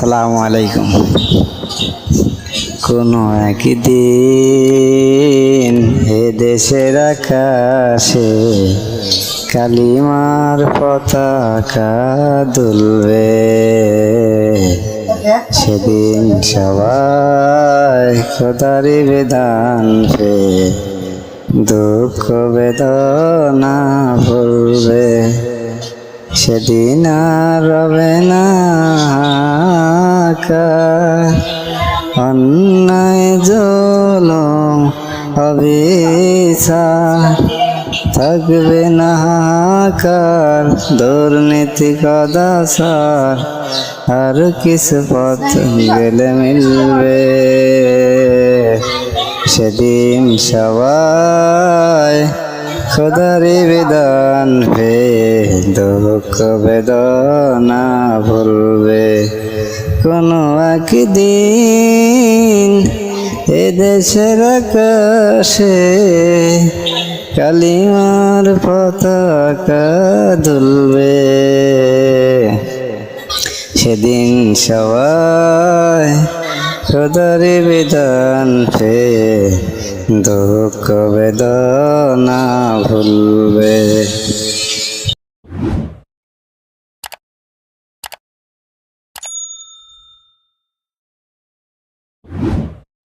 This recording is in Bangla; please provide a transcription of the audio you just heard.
আসসালামু আলাইকুম। কোনো একদিন এ দেশের আকাশে কালিমার পতাকা দুলবে। সেদিন সবাই খোদারি বেদান পে দুঃখ বেদনা ভুলবে। সেদিন আর রবে না অন্যায় জলম অবিচার থাকবে না হাহাকার, দুর্নীতি কদাচার আর কিছু পথ গেলে মিলবে। সেদিন সবাই খোদারি বিধান পে দুঃখ বেদনা ভুলবে। কোনো একদিন এ দেশের আকাশে কালিমার পতাকা দুলবে। সেদিন সবাই খোদারি বিধান পে দুঃখ বেদনা ভুলবে।